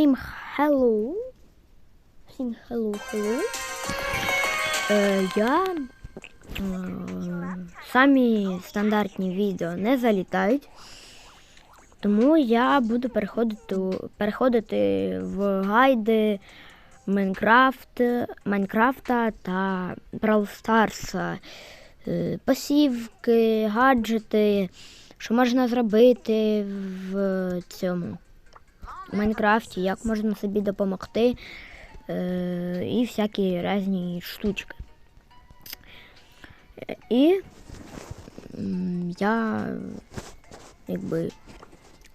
Всім hello. Всім hello, hello. Е, я е, самі стандартні відео не залітають. Тому я буду переходити, переходити в гайди Майнкрафт, Майнкрафта та Brawl Stars. Е, Посівки, гаджети, що можна зробити в цьому в Майнкрафті, як можна собі допомогти е, і всякі різні штучки. І я якби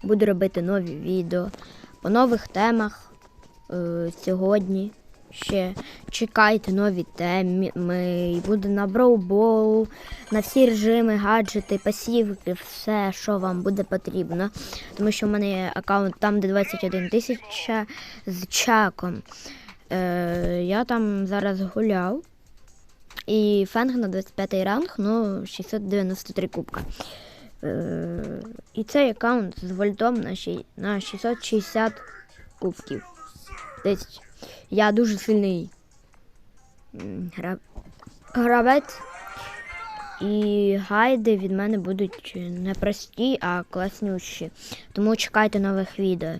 буду робити нові відео по нових темах е, сьогодні. Ще чекайте нові теми. і Буде на броубол, на всі режими, гаджети, пасівки, все, що вам буде потрібно. Тому що в мене є аккаунт там, де 21 тисяча з чаком. Е, я там зараз гуляв. І фенг на 25 ранг, ну, 693 кубка. Е, і цей аккаунт з вольтом на, на 660 кубків. 10. Я дуже сильний гра... гравець. І гайди від мене будуть не прості, а класнющі. Тому чекайте нових відео.